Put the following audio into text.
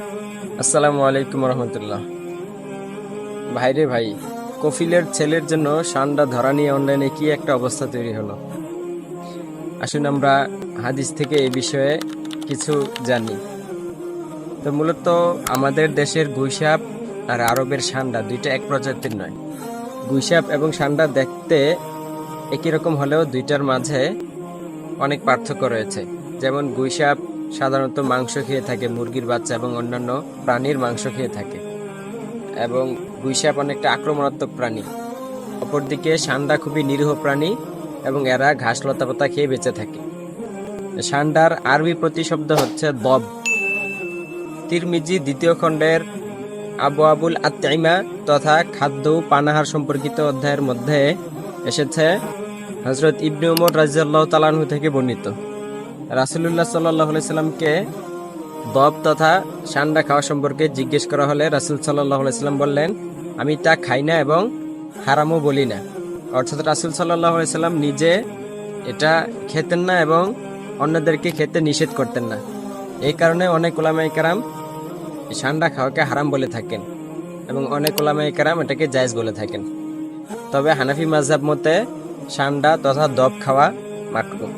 আসসালামু আলাইকুম রহমতুল্লাহ। ভাইরে ভাই, কফিলের ছেলের জন্য সান্ডা ধরা নিয়ে অনলাইনে কি একটা অবস্থা তৈরি হলো? আসুন আমরা হাদিস থেকে এই বিষয়ে কিছু জানি। তো মূলত আমাদের দেশের গুইসাপ আর আরবের সান্ডা দুইটা এক প্রজাতির নয়। গুইসাপ এবং সান্ডা দেখতে একই রকম হলেও দুইটার মাঝে অনেক পার্থক্য রয়েছে। যেমন গুইসাপ সাধারণত মাংস খেয়ে থাকে মুরগির বাচ্চা এবং অন্যান্য প্রাণীর মাংস খেয়ে থাকে। এবং গুইসাপ অনেকটা আক্রমণাত্মক প্রাণী। অপরদিকে সান্ডা খুবই নিরীহ প্রাণী এবং এরা ঘাস লতা পাতা খেয়ে বেঁচে থাকে। সান্ডার আরবি প্রতিশব্দ হচ্ছে দব। তিরমিজি দ্বিতীয় খণ্ডের আবু আবুল আত্মাইমা তথা খাদ্য পানাহার সম্পর্কিত অধ্যায়ের মধ্যে এসেছে। হজরত ইবনে উমর রাজিয়াল্লাহ তালানহু থেকে বর্ণিত। রাসুলুল্লাহ সাল্লাহ দব তথা সান্ডা খাওয়া সম্পর্কে জিজ্ঞেস করা হলে রাসুল সাল্লাহ বললেন, আমি তা খাই না এবং হারামও বলি না। অর্থাৎ রাসুল সাল্লাহ নিজে এটা খেতেন না এবং অন্যদেরকে খেতে নিষেধ করতেন না। এই কারণে অনেক ওলামাই কারাম সান্ডা খাওয়াকে হারাম বলে থাকেন এবং অনেক ওলামাই কারাম এটাকে জায়েজ বলে থাকেন। তবে হানাফি মাঝহাব মতে সান্ডা তথা দব খাওয়া মাকরু